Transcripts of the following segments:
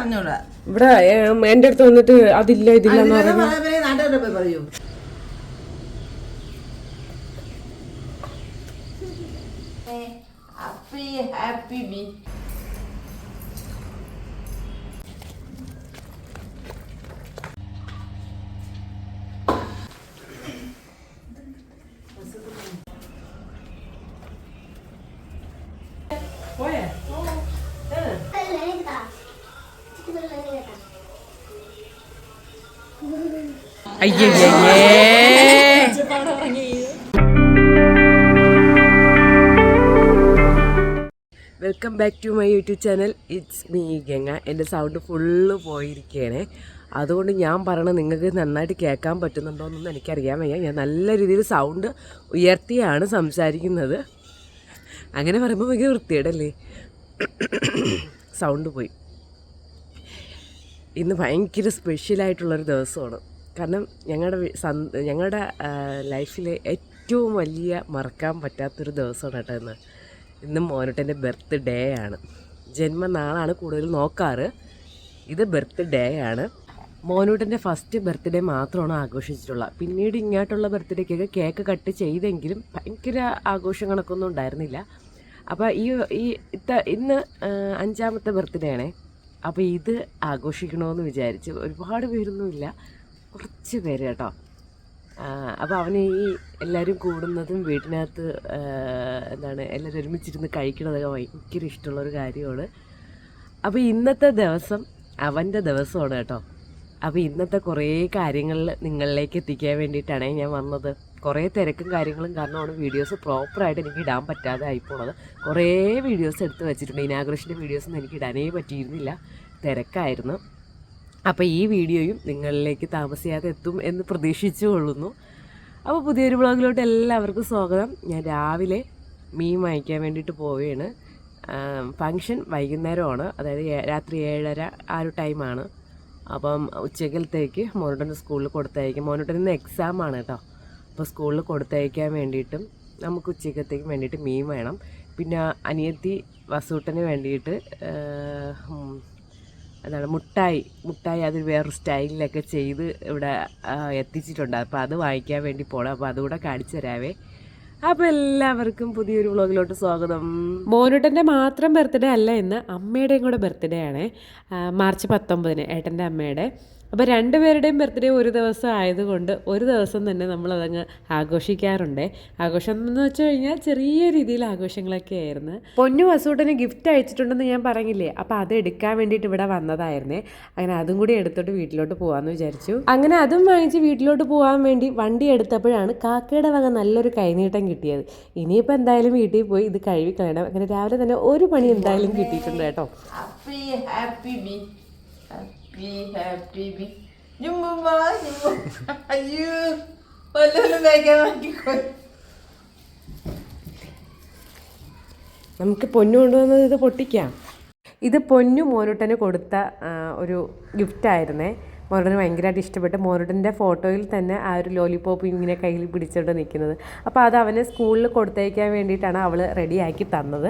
അറിഞ്ഞൂടാ. ഇവിടെ എന്റെ അടുത്ത് വന്നിട്ട് അതില്ല ഇതില്ല നാട്ടുകാരുടെ പോയി പറയൂ. Happy happy be welcome back to my YouTube channel. It's me Ganga. എന്റെ സൗണ്ട് ഫുള്ള് പോയിരിക്കുകയാണ് അതുകൊണ്ട് ഞാൻ പറയണത് നിങ്ങൾക്ക് നന്നായിട്ട് കേൾക്കാൻ പറ്റുന്നുണ്ടോയെന്നൊന്നും എനിക്കറിയാൻ വയ്യ. ഞാൻ നല്ല രീതിയിൽ സൗണ്ട് ഉയർത്തിയാണ് സംസാരിക്കുന്നത്. അങ്ങനെ പറയുമ്പോൾ ഭയങ്കര വൃത്തിയേടല്ലേ സൗണ്ട് പോയി. ഇന്ന് ഭയങ്കര സ്പെഷ്യലായിട്ടുള്ളൊരു ദിവസമാണ്. കാരണം ഞങ്ങളുടെ ഞങ്ങളുടെ ലൈഫിലെ ഏറ്റവും വലിയ മറക്കാൻ പറ്റാത്തൊരു ദിവസമാണ് കേട്ടോ ഇന്ന്. ഇന്ന് ബർത്ത് ബർത്ത്ഡേ ആണ്. ജന്മനാളാണ് കൂടുതൽ നോക്കാറ്. ഇത് ബർത്ത്ഡേ ആണ്. മോനൂട്ടന്റെ ഫസ്റ്റ് ബർത്ത്ഡേ മാത്രമാണ് ആഘോഷിച്ചിട്ടുള്ളത്. പിന്നീട് ഇങ്ങോട്ടുള്ള ബർത്ത്ഡേക്കൊക്കെ കേക്ക് കട്ട് ചെയ്തെങ്കിലും ഭയങ്കര ആഘോഷങ്ങളൊക്കെ ഒന്നും ഉണ്ടായിരുന്നില്ല. അപ്പോൾ ഈ ഈ ഇത്ത ഇന്ന് അഞ്ചാമത്തെ ബർത്ത്ഡേ ആണേ. അപ്പോൾ ഇത് ആഘോഷിക്കണമെന്ന് വിചാരിച്ച് ഒരുപാട് പേരൊന്നുമില്ല. കുറച്ച് പേര് കേട്ടോ. അപ്പോൾ അവന് ഈ എല്ലാവരും കൂടുന്നതും വീട്ടിനകത്ത് എന്താണ് എല്ലാവരും ഒരുമിച്ചിരുന്ന് കഴിക്കണതൊക്കെ ഭയങ്കര ഇഷ്ടമുള്ളൊരു കാര്യമാണ്. അപ്പോൾ ഇന്നത്തെ ദിവസം അവന്റെ ദിവസമാണ് കേട്ടോ. അപ്പോൾ ഇന്നത്തെ കുറേ കാര്യങ്ങൾ നിങ്ങളിലേക്ക് എത്തിക്കാൻ വേണ്ടിയിട്ടാണ് ഞാൻ വന്നത്. കുറേ തിരക്കും കാര്യങ്ങളും കാരണമാണ് വീഡിയോസ് പ്രോപ്പറായിട്ട് എനിക്ക് ഇടാൻ പറ്റാതെ ആയിപ്പോണത് കുറേ വീഡിയോസ് എടുത്ത് വെച്ചിട്ടുണ്ട്. ഇനാഗ്രേഷന്റെ വീഡിയോസൊന്നും എനിക്ക് ഇടാനേ പറ്റിയിരുന്നില്ല. തിരക്കായിരുന്നു. അപ്പോൾ ഈ വീഡിയോയും നിങ്ങളിലേക്ക് താമസിയാതെ എത്തും എന്ന് പ്രതീക്ഷിച്ചു കൊള്ളുന്നു. അപ്പോൾ പുതിയൊരു ബ്ലോഗിലോട്ട് എല്ലാവർക്കും സ്വാഗതം. ഞാൻ രാവിലെ മീൻ വാങ്ങിക്കാൻ വേണ്ടിയിട്ട് പോവുകയാണ്. ഫങ്ഷൻ വൈകുന്നേരമാണ്. അതായത് രാത്രി ഏഴര ആ ഒരു ടൈമാണ് അപ്പം ഉച്ചക്കലത്തേക്ക് മോനോട്ടന്റെ സ്കൂളിൽ കൊടുത്തയക്കും. മോനോട്ടൻ ഇന്ന് എക്സാം ആണ് കേട്ടോ. അപ്പോൾ സ്കൂളിൽ കൊടുത്തയക്കാൻ വേണ്ടിയിട്ടും നമുക്ക് ഉച്ചക്കത്തേക്ക് വേണ്ടിയിട്ട് മീൻ വേണം. പിന്നെ അനിയത്തി വസൂട്ടന് വേണ്ടിയിട്ട് എന്താണ് മുട്ടായി മുട്ടായി അത് വേറൊരു സ്റ്റൈലിലൊക്കെ ചെയ്ത് ഇവിടെ എത്തിച്ചിട്ടുണ്ട്. അപ്പോൾ അത് വാങ്ങിക്കാൻ വേണ്ടി പോകണം അപ്പോൾ അതുകൂടെ കാണിച്ചു തരാവേ. അപ്പോൾ എല്ലാവർക്കും പുതിയൊരു വ്ളോഗിലോട്ട് സ്വാഗതം. മോനുട്ടന്റെ മാത്രം ബർത്ത്ഡേ അല്ല ഇന്ന് അമ്മയുടെയും കൂടെ ബർത്ത്ഡേ ആണ്. മാർച്ച് പത്തൊമ്പതിന് ഏട്ടന്റെ അമ്മയുടെ. അപ്പോൾ രണ്ടുപേരുടെയും ബർത്ത്ഡേ ഒരു ദിവസം ആയതുകൊണ്ട് ഒരു ദിവസം തന്നെ നമ്മളതങ്ങ് ആഘോഷിക്കാറുണ്ട്. ആഘോഷം എന്ന് വെച്ച് കഴിഞ്ഞാൽ ചെറിയ രീതിയിൽ ആഘോഷങ്ങളൊക്കെ ആയിരുന്നു. പൊന്നു വസൂട്ടന് ഗിഫ്റ്റ് അയച്ചിട്ടുണ്ടെന്ന് ഞാൻ പറഞ്ഞില്ലേ? അപ്പോൾ അത് എടുക്കാൻ വേണ്ടിയിട്ട് ഇവിടെ വന്നതായിരുന്നേ. അങ്ങനെ അതും കൂടി എടുത്തോട്ട് വീട്ടിലോട്ട് പോകാമെന്ന് വിചാരിച്ചു. അങ്ങനെ അതും വാങ്ങിച്ച് വീട്ടിലോട്ട് പോകാൻ വേണ്ടി വണ്ടി എടുത്തപ്പോഴാണ് കാക്കയുടെ വക നല്ലൊരു കൈനീട്ടം കിട്ടിയത്. ഇനിയിപ്പോൾ എന്തായാലും വീട്ടിൽ പോയി ഇത് കഴുകി കളയണം. അങ്ങനെ രാവിലെ തന്നെ ഒരു പണി എന്തായാലും കിട്ടിയിട്ടുണ്ട് കേട്ടോ. Happy happy be happy be ജുമ്പുമ്പ ജുമ്പുമ്പ അയ്യോ വല്ലവരും കഴിക്കാൻ വേണ്ടിക്കോ നമുക്ക് പൊന്നു കൊണ്ടുവന്നത് ഇത് പൊട്ടിക്കാം. ഇത് പൊന്നു മോനുട്ടന് കൊടുത്ത ഒരു ഗിഫ്റ്റായിരുന്നേ മോനുട്ടന് ഭയങ്കരമായിട്ട് ഇഷ്ടപ്പെട്ട്. മോനോടിന്റെ ഫോട്ടോയിൽ തന്നെ ആ ഒരു ലോലിപോപ്പ് ഇങ്ങനെ കയ്യിൽ പിടിച്ചുകൊണ്ട് നിൽക്കുന്നത് അപ്പോൾ അത് അവനെ സ്കൂളിൽ കൊടുത്തയക്കാൻ വേണ്ടിയിട്ടാണ് അവൾ റെഡിയാക്കി തന്നത്.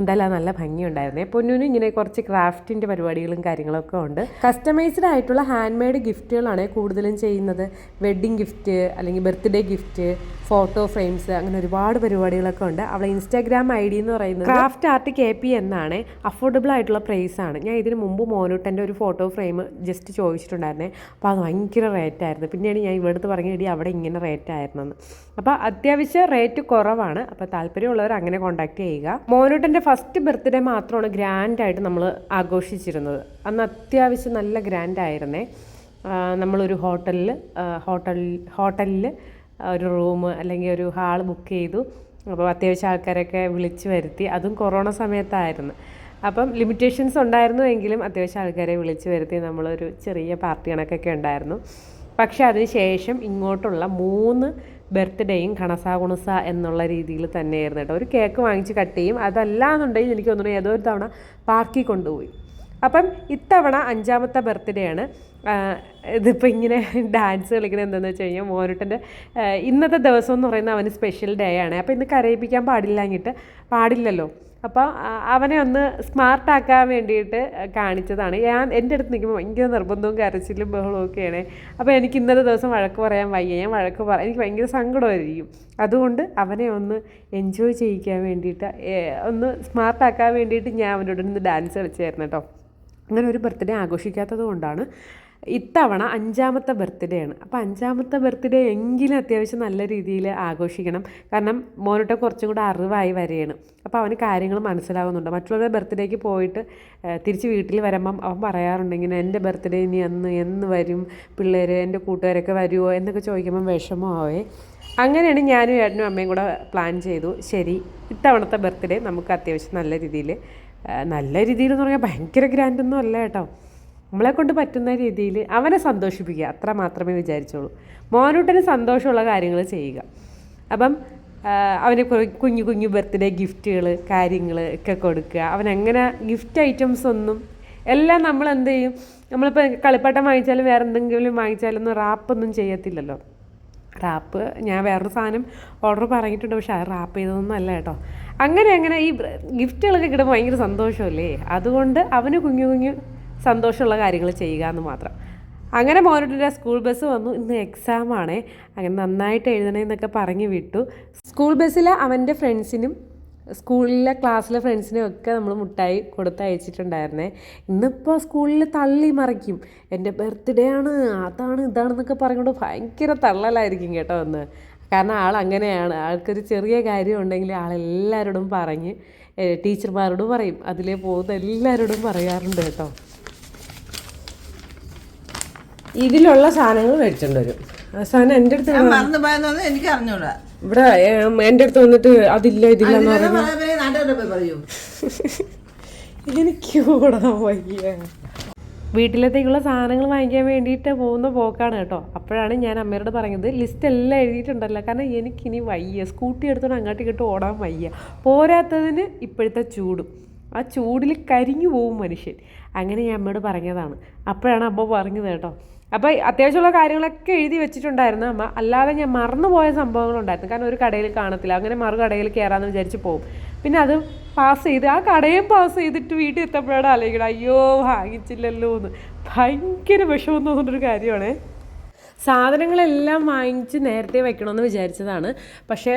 എന്തായാലും നല്ല ഭംഗിയുണ്ടായിരുന്നേ പൊന്നുവിന് ഇങ്ങനെ കുറച്ച് ക്രാഫ്റ്റിന്റെ പരിപാടികളും കാര്യങ്ങളൊക്കെ ഉണ്ട്. കസ്റ്റമൈസ്ഡ് ആയിട്ടുള്ള ഹാൻഡ് മെയ്ഡ് ഗിഫ്റ്റുകളാണ് കൂടുതലും ചെയ്യുന്നത്. വെഡ്ഡിങ് ഗിഫ്റ്റ് അല്ലെങ്കിൽ ബർത്ത്ഡേ ഗിഫ്റ്റ് ഫോട്ടോ ഫ്രെയിംസ് അങ്ങനെ ഒരുപാട് പരിപാടികളൊക്കെ ഉണ്ട്. അവളെ ഇൻസ്റ്റാഗ്രാം ഐ ഡി എന്ന് പറയുന്നത് ക്രാഫ്റ്റ് ആർട്ട് കെ പി എന്നാണ്. അഫോർഡബിൾ ആയിട്ടുള്ള പ്രൈസാണ് ഞാൻ ഇതിന് മുമ്പ് മോനൂട്ടന്റെ ഒരു ഫോട്ടോ ഫ്രെയിം ജസ്റ്റ് ചോദിച്ചിട്ടുണ്ടായിരുന്നേ. അപ്പോൾ അത് ഭയങ്കര റേറ്റായിരുന്നു പിന്നെയാണ് ഞാൻ ഇവിടുത്തെ പറഞ്ഞ ഇടി അവിടെ ഇങ്ങനെ റേറ്റായിരുന്നെന്ന് അപ്പോൾ അത്യാവശ്യം റേറ്റ് കുറവാണ്. അപ്പോൾ താല്പര്യമുള്ളവർ അങ്ങനെ കോൺടാക്ട് ചെയ്യുക. മോനൂട്ടന്റെ ഫസ്റ്റ് ബർത്ത്ഡേ മാത്രമാണ് ഗ്രാൻഡായിട്ട് നമ്മൾ ആഘോഷിച്ചിരുന്നത്. അന്ന് അത്യാവശ്യം നല്ല ഗ്രാൻഡായിരുന്നേ നമ്മളൊരു ഹോട്ടലിൽ ഹോട്ടൽ ഹോട്ടലിൽ ഒരു റൂം അല്ലെങ്കിൽ ഒരു ഹാൾ ബുക്ക് ചെയ്തു. അപ്പോൾ അത്യാവശ്യം ആൾക്കാരൊക്കെ വിളിച്ചു വരുത്തി. അതും കൊറോണ സമയത്തായിരുന്നു. അപ്പം ലിമിറ്റേഷൻസ് ഉണ്ടായിരുന്നു എങ്കിലും അത്യാവശ്യം ആൾക്കാരെ വിളിച്ചു വരുത്തി നമ്മളൊരു ചെറിയ പാർട്ടി കണക്കൊക്കെ ഉണ്ടായിരുന്നു. പക്ഷെ അതിന് ശേഷം ഇങ്ങോട്ടുള്ള മൂന്ന് ബർത്ത്ഡേയും കണസാകുണസ എന്നുള്ള രീതിയിൽ തന്നെയായിരുന്നു കേട്ടോ. ഒരു കേക്ക് വാങ്ങിച്ച് കട്ട് ചെയ്യും. അതല്ല എന്നുണ്ടെങ്കിൽ എനിക്ക് തോന്നുന്നു ഏതോ ഒരു തവണ പാർക്കിൽ കൊണ്ടുപോയി. അപ്പം ഇത്തവണ അഞ്ചാമത്തെ ബർത്ത്ഡേ ആണ്. ഇതിപ്പോൾ ഇങ്ങനെ ഡാൻസ് കളിക്കുന്നത് എന്താണെന്ന് വെച്ച് കഴിഞ്ഞാൽ മോനുട്ടന്റെ ഇന്നത്തെ ദിവസം എന്ന് പറയുന്നത് അവന് സ്പെഷ്യൽ ഡേ ആണ്. അപ്പോൾ ഇന്ന് കരയിപ്പിക്കാൻ പാടില്ലാഞ്ഞിട്ട് പാടില്ലല്ലോ. അപ്പോൾ അവനെ ഒന്ന് സ്മാർട്ടാക്കാൻ വേണ്ടിയിട്ട് കാണിച്ചതാണ്. ഞാൻ എന്റെ അടുത്ത് നിൽക്കുമ്പോൾ ഭയങ്കര നിർബന്ധവും കരച്ചിലും ബഹളവും ഒക്കെയാണ്. അപ്പോൾ എനിക്ക് ഇന്നത്തെ ദിവസം വഴക്ക് പറയാൻ വയ്യ. ഞാൻ വഴക്ക് പറ എനിക്ക് ഭയങ്കര സങ്കടമായിരിക്കും. അതുകൊണ്ട് അവനെ ഒന്ന് എൻജോയ് ചെയ്യിക്കാൻ വേണ്ടിയിട്ട് ഒന്ന് സ്മാർട്ടാക്കാൻ വേണ്ടിയിട്ട് ഞാൻ അവനോട് ഒന്ന് ഡാൻസ് കളിച്ചായിരുന്നു കേട്ടോ. അങ്ങനെ ഒരു ബർത്ത്ഡേ ആഘോഷിക്കാത്തത് കൊണ്ടാണ് ഇത്തവണ അഞ്ചാമത്തെ ബർത്ത്ഡേ ആണ്. അപ്പോൾ അഞ്ചാമത്തെ ബർത്ത്ഡേ എങ്കിലും അത്യാവശ്യം നല്ല രീതിയിൽ ആഘോഷിക്കണം. കാരണം മോനോട്ട് കുറച്ചും കൂടെ അറിവായി വരികയാണ്. അപ്പോൾ അവന് കാര്യങ്ങൾ മനസ്സിലാവുന്നുണ്ട്. മറ്റുള്ളവരുടെ ബർത്ത്ഡേക്ക് പോയിട്ട് തിരിച്ച് വീട്ടിൽ വരുമ്പം അവൻ പറയാറുണ്ടെങ്കിൽ എന്റെ ബർത്ത്ഡേ ഇനി അന്ന് എന്ന് വരും? പിള്ളേർ എന്റെ കൂട്ടുകാരൊക്കെ വരുമോ എന്നൊക്കെ ചോദിക്കുമ്പം വിഷമമാവേ അങ്ങനെയാണ് ഞാനും ഏട്ടനും അമ്മയും കൂടെ പ്ലാൻ ചെയ്തു. ശരി ഇത്തവണത്തെ ബർത്ത്ഡേ നമുക്ക് അത്യാവശ്യം നല്ല രീതിയിൽ നല്ല രീതിയിൽ എന്ന് പറഞ്ഞാൽ ഭയങ്കര ഗ്രാൻഡൊന്നും അല്ല കേട്ടോ. നമ്മളെ കൊണ്ട് പറ്റുന്ന രീതിയിൽ അവനെ സന്തോഷിപ്പിക്കുക. അത്ര മാത്രമേ വിചാരിച്ചോളൂ മോനൂട്ടന് സന്തോഷമുള്ള കാര്യങ്ങൾ ചെയ്യുക. അപ്പം അവന് കുഞ്ഞു കുഞ്ഞു ബർത്ത്ഡേ ഗിഫ്റ്റുകൾ കാര്യങ്ങൾ ഒക്കെ കൊടുക്കുക. അവനങ്ങനെ ഗിഫ്റ്റ് ഐറ്റംസ് ഒന്നും എല്ലാം നമ്മൾ എന്ത് ചെയ്യും? നമ്മളിപ്പോൾ കളിപ്പാട്ടം വാങ്ങിച്ചാലും വേറെ എന്തെങ്കിലും വാങ്ങിച്ചാലൊന്നും റാപ്പൊന്നും ചെയ്യത്തില്ലല്ലോ. റാപ്പ് ഞാൻ വേറൊരു സാധനം ഓർഡർ പറഞ്ഞിട്ടുണ്ട്. പക്ഷെ അത് റാപ്പ് ചെയ്തതൊന്നും അല്ല കേട്ടോ. അങ്ങനെ അങ്ങനെ ഈ ഗിഫ്റ്റുകളൊക്കെ കിട്ടുമ്പോൾ ഭയങ്കര സന്തോഷമല്ലേ? അതുകൊണ്ട് അവന് കുഞ്ഞു കുഞ്ഞു സന്തോഷമുള്ള കാര്യങ്ങൾ ചെയ്യുക എന്ന് മാത്രം. അങ്ങനെ മോനോട്ടിന്റെ സ്കൂൾ ബസ് വന്നു. ഇന്ന് എക്സാമാണ് അങ്ങനെ നന്നായിട്ട് എഴുതണേ എന്നൊക്കെ പറഞ്ഞു വിട്ടു. സ്കൂൾ ബസ്സിൽ അവന്റെ ഫ്രണ്ട്സിനും സ്കൂളിലെ ക്ലാസ്സിലെ ഫ്രണ്ട്സിനും ഒക്കെ നമ്മൾ മുട്ടായി കൊടുത്ത് അയച്ചിട്ടുണ്ടായിരുന്നേ ഇന്നിപ്പോൾ സ്കൂളിൽ തള്ളി മറിക്കും. എന്റെ ബർത്ത്ഡേ ആണ് അതാണ് ഇതാണെന്നൊക്കെ പറഞ്ഞുകൊണ്ട് ഭയങ്കര തള്ളലായിരിക്കും കേട്ടോ ഒന്ന് കാരണം ആൾ അങ്ങനെയാണ്. ആൾക്കൊരു ചെറിയ കാര്യം ഉണ്ടെങ്കിൽ ആളെല്ലാവരോടും പറഞ്ഞ് ടീച്ചർമാരോടും പറയും. അതിലേ പോകുന്ന എല്ലാവരോടും പറയാറുണ്ട് കേട്ടോ. ഇതിലുള്ള സാധനങ്ങൾ മേടിച്ചോണ്ട് വരും. ആ സാധനം എന്റെ അടുത്ത് ഞാൻ മറന്നു എനിക്ക് അറിഞ്ഞൂടാ. ഇവിടെ എന്റെ അടുത്ത് വന്നിട്ട് അതില്ല ഇതില്ല എന്ന് എനിക്ക് ഓടാൻ വയ്യ. വീട്ടിലത്തേക്കുള്ള സാധനങ്ങൾ വാങ്ങിക്കാൻ വേണ്ടിയിട്ട് പോകുന്ന പോക്കാണ് കേട്ടോ. അപ്പോഴാണ് ഞാൻ അമ്മയോട് പറഞ്ഞത് ലിസ്റ്റ് എല്ലാം എഴുതിയിട്ടുണ്ടല്ലോ. കാരണം എനിക്കിനി വയ്യ. സ്കൂട്ടി എടുത്തോണ്ട് അങ്ങോട്ട് ഇങ്ങോട്ടും ഓടാൻ വയ്യ. പോരാത്തതിന് ഇപ്പോഴത്തെ ചൂടും. ആ ചൂടിൽ കരിഞ്ഞു പോവും മനുഷ്യൻ. അങ്ങനെ ഞാൻ അമ്മയോട് പറഞ്ഞതാണ്. അപ്പോഴാണ് അമ്മ പറഞ്ഞത് കേട്ടോ. അപ്പോൾ അത്യാവശ്യമുള്ള കാര്യങ്ങളൊക്കെ എഴുതി വെച്ചിട്ടുണ്ടായിരുന്നു അമ്മ. അല്ലാതെ ഞാൻ മറന്നുപോയ സംഭവങ്ങളുണ്ടായിരുന്നു. കാരണം ഒരു കടയിൽ കാണത്തില്ല. അങ്ങനെ മറു കടയിൽ കയറാമെന്ന് വിചാരിച്ച് പോകും പിന്നെ അത് പാസ് ചെയ്ത് ആ കടയും പാസ് ചെയ്തിട്ട് വീട്ടിൽ എത്തപ്പോഴാണ് ആലോചിക്കണം അയ്യോ വാങ്ങിച്ചില്ലല്ലോ എന്ന്. ഭയങ്കര വിഷമം തോന്നുന്നൊരു കാര്യമാണേ. സാധനങ്ങളെല്ലാം വാങ്ങിച്ച് നേരത്തെ വെക്കണമെന്ന് വിചാരിച്ചതാണ്. പക്ഷേ